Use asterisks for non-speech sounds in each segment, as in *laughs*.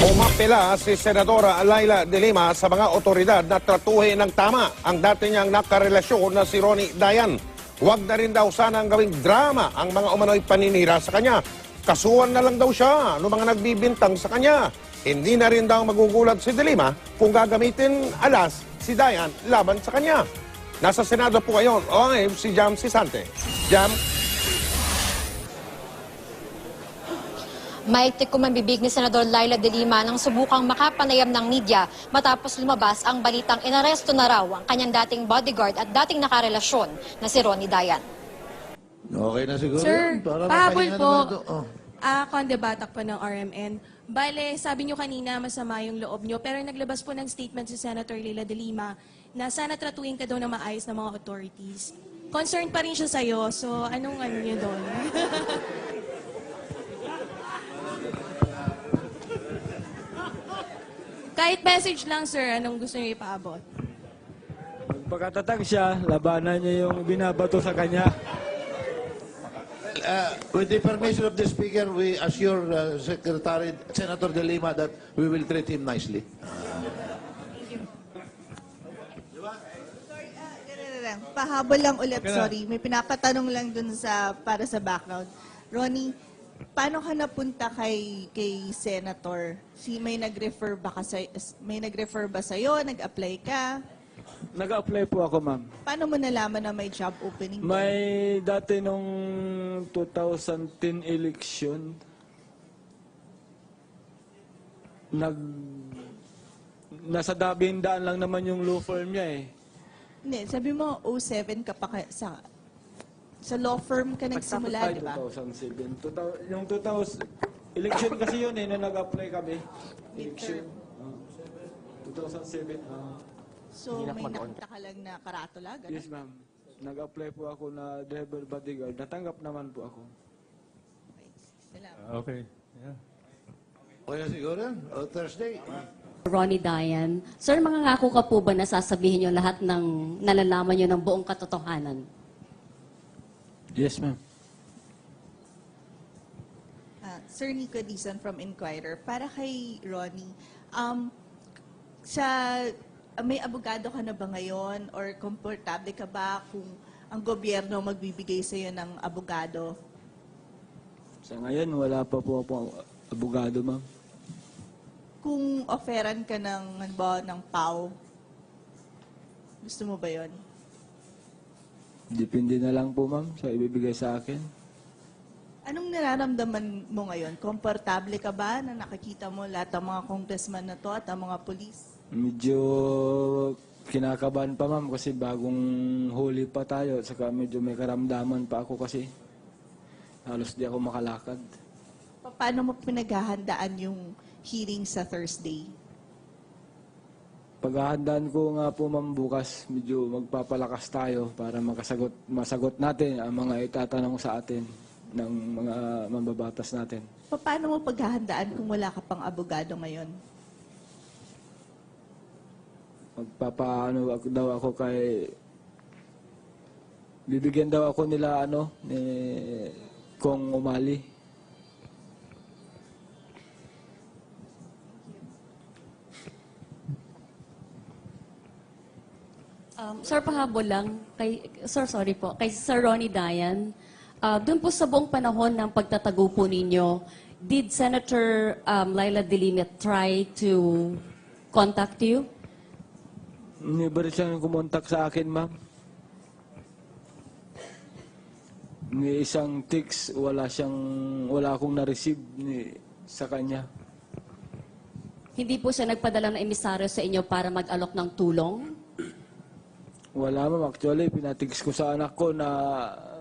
Umapela si Senadora Laila de Lima sa mga otoridad na tratuhin ng tama ang dati niyang nakarelasyon na si Ronnie Dayan. Huwag na rin daw sana ang gawing drama ang mga umano'y paninira sa kanya. Kasuhan na lang daw siya ng mga nagbibintang sa kanya. Hindi na rin daw magugulat si de Lima kung gagamitin alas si Dayan laban sa kanya. Nasa Senado po ngayon, live si Jam Sisante. Jam, Maiktik kumambibig ni Senador Laila de Lima nang subukang makapanayam ng media matapos lumabas ang balitang inaresto na raw ang kanyang dating bodyguard at dating nakarelasyon na si Ronnie Dayan. Okay na siguro Sir, yun. Para pahabol po. Oh. Ah, Conde Batak po ng RMN. Bale, sabi nyo kanina masama yung loob nyo, pero naglabas po ng statement si Senator Leila de Lima na sana tratuin ka daw ng maayos ng mga authorities. Concerned pa rin siya sa'yo, so anong ano nyo doon? *laughs* Kahit message lang, sir, anong gusto nyo ipaabot? Pagkatatag siya, labanan niya yung binabato sa kanya. Uh, with the permission of the Speaker, we assure uh, Secretary Senator De Lima that we will treat him nicely. Lang. Pahabol lang ulit, sorry. May pinapatanong lang dun sa, para sa background. Ronnie, paano ka napunta kay, kay Senator? Si may nag-refer ba ka sa, may nag-refer ba sa'yo? Nag-apply ka? Nag-apply po ako, ma'am. Paano mo nalaman na may job opening? doon? May dati nung 2010 election, nag nasa dabindaan lang naman yung law firm niya eh. Hindi, sabi mo 07 ka pa ka, sa sa law firm ka nagsimula, di ba? 2007. 2000, yung 2000, election kasi yun eh, nung nag-apply kami. Election. Ah, 2007. ah. So may nakita ka lang na karatula, ganun? Yes, ma'am. Nag-apply po ako na driver bodyguard. Natanggap naman po ako. Salamat. Okay. Yeah. Okay na siguro. O, Thursday. Ronnie Dayan. Sir, mangangako ka po ba na sasabihin niyo lahat ng nalalaman niyo ng buong katotohanan? Yes, ma'am. Ah, Sir Nico Dizon from Inquirer, para kay Ronnie, um, sa, ah, may abogado ka na ba ngayon or komportable ka ba kung ang gobyerno magbibigay sa iyo ng abogado? Sa ngayon, wala pa po ako abogado, ma'am. Kung offeran ka ng, halimbawa, ng PAW, gusto mo ba yon? Depende na lang po, ma'am, sa ibibigay sa akin. Anong nararamdaman mo ngayon? Komportable ka ba na nakikita mo lahat ng mga congressman na to at ang mga polis? Medyo kinakabahan pa, ma'am, kasi bagong huli pa tayo. Saka medyo may karamdaman pa ako kasi halos di ako makalakad. Pa- Paano mo pinaghahandaan yung hearing sa Thursday? Paghahandaan ko nga po, ma'am, bukas medyo magpapalakas tayo para makasagot, masagot natin ang mga itatanong sa atin ng mga mambabatas natin. Pa- Paano mo paghahandaan kung wala ka pang abogado ngayon? Magpapaano daw ako kay bibigyan daw ako nila ano ni kung umali Um, sir, pahabol lang. Kay, sir, sorry po. Kay Sir Ronnie Dayan, uh, doon po sa buong panahon ng pagtatago po ninyo, did Senator um, Laila De Lima try to contact you? Hindi ba rin siyang kumontak sa akin ma'am ni isang text wala siyang wala akong na-receive ni, sa kanya Hindi po siya nagpadala ng emisaryo sa inyo para mag-alok ng tulong? Wala ma'am. Actually, pinatigs ko sa anak ko na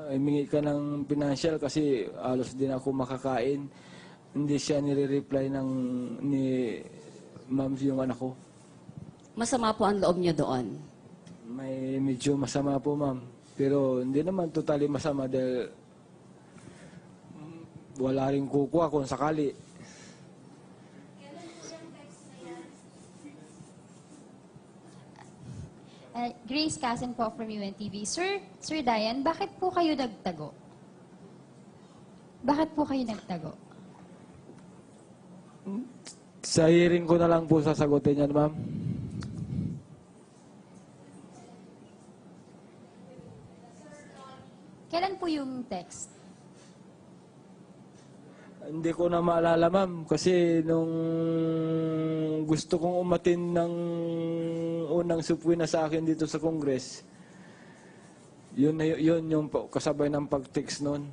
imingi ka ng financial kasi alos din ako makakain. Hindi siya nire-reply ng ni ma'am yung anak ko. Masama po ang loob niyo doon. May medyo masama po ma'am. Pero hindi naman totally masama dahil mm, wala rin kukuha kung sakali. Uh, Grace Casan po from UNTV. Sir, Sir Dayan, bakit po kayo nagtago? Bakit po kayo nagtago? Sa hearing ko na lang po sasagutin yan, ma'am. Kailan po yung text? Hindi ko na maalala, ma'am. Kasi nung gusto kong umatin ng unang supwi na sa akin dito sa Congress, yun, yun yung kasabay ng pag-text noon.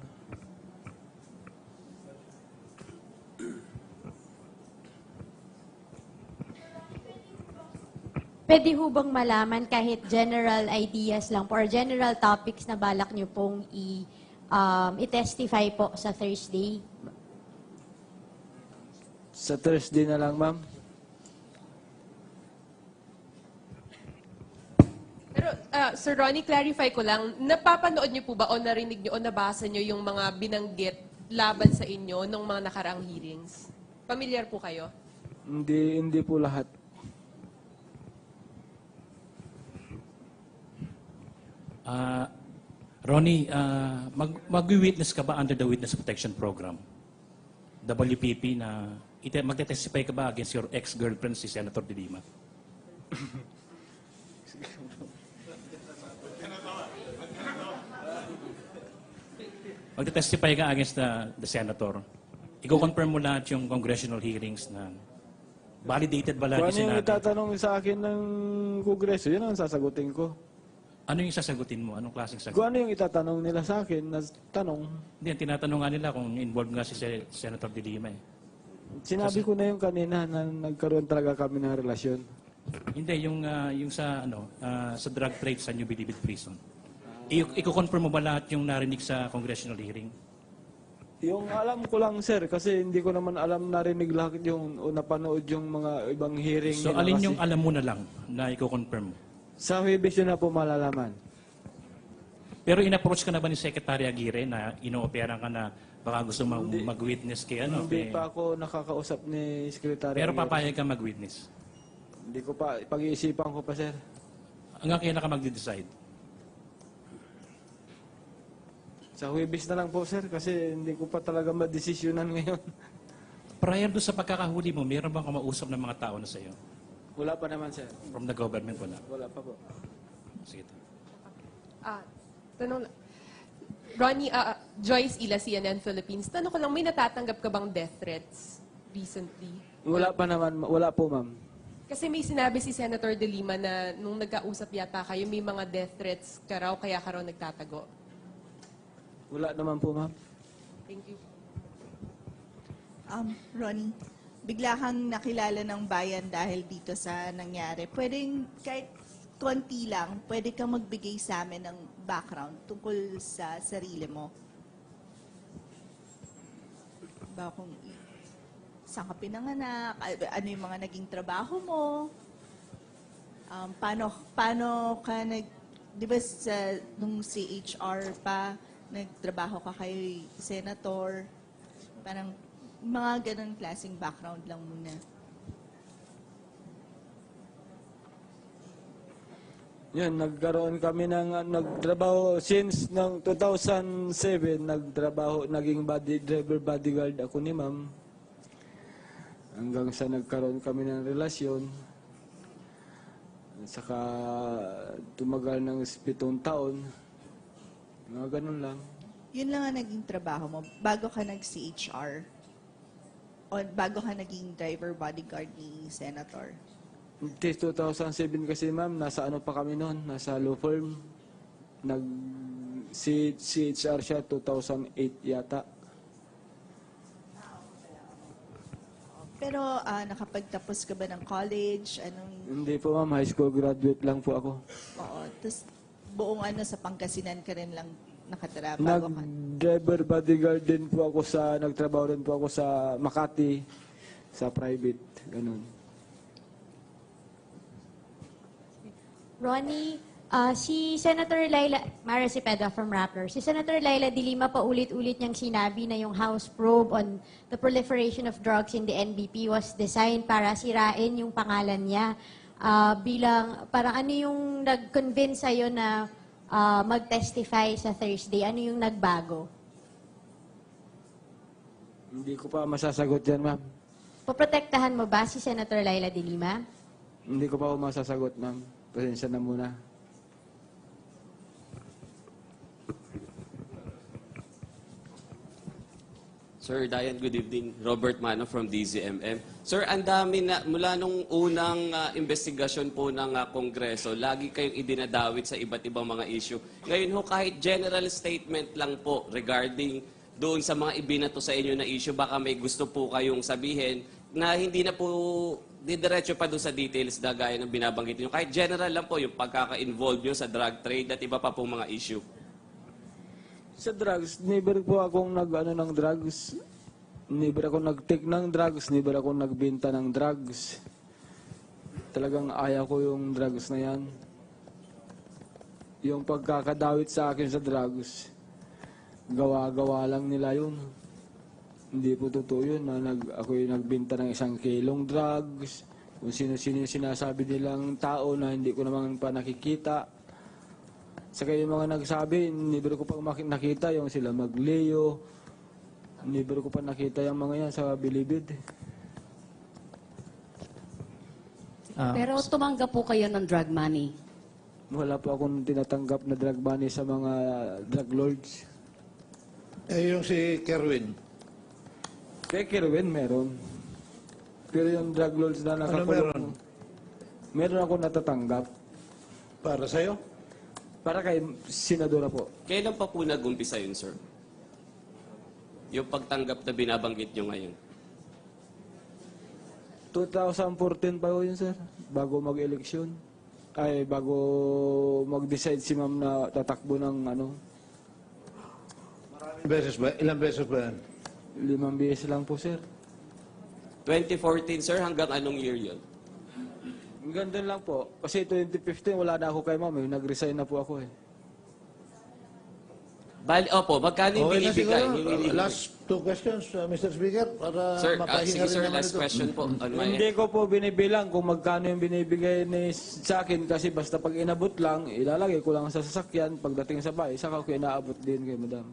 Pwede ho bang malaman kahit general ideas lang po or general topics na balak nyo pong i, um, i-testify po sa Thursday? Sa Thursday na lang, ma'am. Pero, ah, Sir Ronnie, clarify ko lang, napapanood niyo po ba o narinig niyo o nabasa niyo yung mga binanggit laban sa inyo nung mga nakaraang hearings? Pamilyar po kayo? Hindi, hindi po lahat. Ah, Ronnie, ah, mag, mag-witness ka ba under the Witness Protection Program? WPP na ite, magte-testify ka ba against your ex-girlfriend si Senator De Lima? Magte-testify ka against the, the senator. Iko-confirm mo lahat yung congressional hearings na validated ba Kung lahat ano yung yung sinabi? itatanong sa akin ng Kongreso, yun ang sasagutin ko. Ano yung sasagutin mo? Anong klaseng sagot? Kung ano yung itatanong nila sa akin na tanong, Hindi, ang tinatanong nga nila kung involved nga si Se- Senator De Lima eh. sinabi ko na yung kanina na nagkaroon talaga kami ng relasyon. Hindi, yung, ah, yung sa, ano, ah, sa drug trade sa New Bilibid Prison. I- Iko-confirm mo ba lahat yung narinig sa congressional hearing? Yung alam ko lang, sir, kasi hindi ko naman alam narinig lahat yung o napanood yung mga ibang hearing So, nila alin kasi. yung alam mo na lang na iko-confirm mo? Sa Huwebes yun na po malalaman. Pero in-approach ka na ba ni Secretary Aguirre na inooperan ka na baka gusto mag- mag-witness kay ano? hindi kay- pa ako nakakausap ni Secretary. Pero Aguirre. papayag ka mag-witness. Hindi ko pa, pag-iisipan ko pa, sir. Hanggang kailan ka mag-decide? Sa Huwebes na lang po, sir, kasi hindi ko pa talaga madesisyonan ngayon. Prior doon sa pagkakahuli mo, meron bang kumausap ng mga tao na sa'yo? Wala pa naman, sir. From the government, wala. Wala pa po. Sige. Ah, tanong lang. Ronnie, ah, ah, Joyce Ila, CNN Philippines. Tanong ko lang, may natatanggap ka bang death threats recently? Wala pa naman, wala po, ma'am. Kasi may sinabi si Senator De Lima na nung nagkausap yata kayo, may mga death threats ka raw, kaya ka raw nagtatago. Wala naman po, ma'am. Thank you. Um, Ronnie, bigla kang nakilala ng bayan dahil dito sa nangyari. Pwedeng kahit konti lang, pwede kang magbigay sa amin ng background tungkol sa sarili mo. Ba kung saan ka pinanganak, ano yung mga naging trabaho mo, um, paano, paano ka nag, di ba sa, nung CHR pa, nagtrabaho ka kay senator, parang mga ganun klaseng background lang muna. Yan, nagkaroon kami ng uh, nagtrabaho since ng 2007 nagtrabaho naging body driver bodyguard ako ni ma'am. Hanggang sa nagkaroon kami ng relasyon. Saka tumagal ng pitong taon. Mga ganun lang. Yun lang ang naging trabaho mo bago ka nag-CHR o bago ka naging driver bodyguard ni Senator. This 2007 kasi ma'am, nasa ano pa kami noon, nasa law firm. Nag si CHR siya 2008 yata. Pero ah, nakapagtapos ka ba ng college? Anong, Hindi po ma'am, high school graduate lang po ako. oo, tapos buong ano sa Pangasinan ka rin lang nakatira bago ka. Nag-driver bodyguard din po ako sa, nagtrabaho rin po ako sa Makati, sa private, ganun. Ronnie, ah, si Senator Laila, Mara Cepeda from Rappler, si Senator Laila de Lima pa ulit-ulit niyang sinabi na yung House probe on the proliferation of drugs in the NBP was designed para sirain yung pangalan niya. Ah, bilang, parang ano yung nag-convince sa'yo na ah, mag-testify sa Thursday? Ano yung nagbago? Hindi ko pa masasagot yan, ma'am. Poprotektahan mo ba si Senator Laila de Lima? Hindi ko pa ako masasagot, ma'am. Pasensya na muna. Sir Dayan, good evening. Robert Mano from DZMM. Sir, ang dami na, mula nung unang ah, investigasyon po ng ah, Kongreso, lagi kayong idinadawit sa iba't ibang mga issue. Ngayon ho, kahit general statement lang po regarding doon sa mga ibinato sa inyo na issue, baka may gusto po kayong sabihin na hindi na po didiretso pa doon sa details na gaya ng binabanggit niyo. Kahit general lang po yung pagkaka-involve nyo sa drug trade at iba pa pong mga issue. Sa drugs, never po akong nag, ano, ng drugs. Never ako nag-take ng drugs. Never ako nagbenta ng drugs. Talagang ayaw ko yung drugs na yan. Yung pagkakadawit sa akin sa drugs, gawa-gawa lang nila yun. Hindi po totoo yun na nag, ako yung nagbenta ng isang kilong drugs. Kung sino-sino yung sinasabi nilang tao na hindi ko naman pa nakikita. Saka yung mga nagsabi, never ko pa maki- nakita yung sila Magleo. Never ko pa nakita yung mga yan sa Bilibid. Ah, Pero tumanggap po kayo ng drug money. Wala po akong tinatanggap na drug money sa mga drug lords. Eh, yung si Kerwin. Kay Kerwin, meron. Pero yung drug lords na nakakulong, meron? meron ako natatanggap. Para sa'yo? Para kay Senadora po. Kailan pa po nag-umpisa yun, sir? Yung pagtanggap na binabanggit nyo ngayon. 2014 pa yun, sir. Bago mag-eleksyon. Ay, bago mag-decide si ma'am na tatakbo ng ano, Ilang beses ba? Ilang beses ba yan? limang beses lang po, sir. 2014, sir, hanggang anong year yun? Hanggang doon lang po. Kasi 2015, wala na ako kay ma'am. Eh. Nag-resign na po ako eh. Bali, opo, magkano yung Okay na binibigay? siguro. Yung binibigay? Last two questions, uh, Mr. Speaker, para Sir, ah, mapahinga sige rin sir, naman last ito. question po. On my Hindi ko po binibilang kung magkano yung binibigay ni sa akin kasi basta pag inabot lang, ilalagay ko lang sa sasakyan. Pagdating sa bahay, saka ko inaabot din kay madam.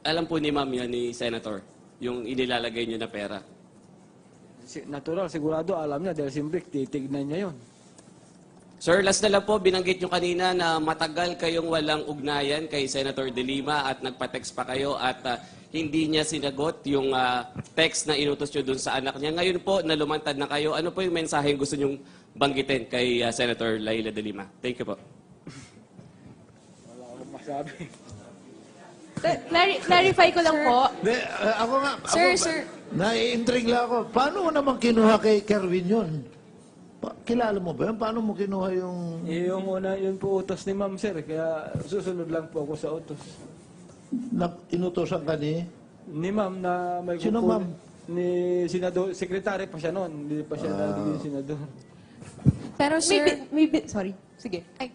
Alam po ni ma'am yan, ni Senator, yung inilalagay nyo na pera. Si- Natural, sigurado alam niya dahil simple titignan niya yon. Sir, last na lang po, binanggit nyo kanina na matagal kayong walang ugnayan kay Senator De Lima at nagpa-text pa kayo at ah, hindi niya sinagot yung ah, text na inutos nyo dun sa anak niya. Ngayon po, na lumantad na kayo, ano po yung mensaheng gusto nyong banggitin kay ah, Senator Laila De Lima? Thank you po. Wala akong masabi. Cla- clari- clarify ko lang po. Hindi, uh, ako nga, Sir, ako, sir. Nai-intrigue lang ako. Paano mo naman kinuha kay Kerwin yun? Pa- kilala mo ba yun? Paano mo kinuha yung... Eh, yung una, yun po utos ni ma'am sir. Kaya susunod lang po ako sa utos. Na, inutosan ka ni... Ni ma'am na may Sino, kukunin- ma'am? Ni senador, sekretary pa siya noon. Hindi pa siya naging senador. Pero May, sir, bi- may bi- sorry, sige. Ay.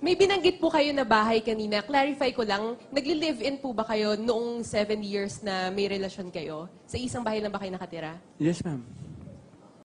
May binanggit po kayo na bahay kanina. Clarify ko lang, nagli-live-in po ba kayo noong seven years na may relasyon kayo? Sa isang bahay lang ba kayo nakatira? Yes, ma'am.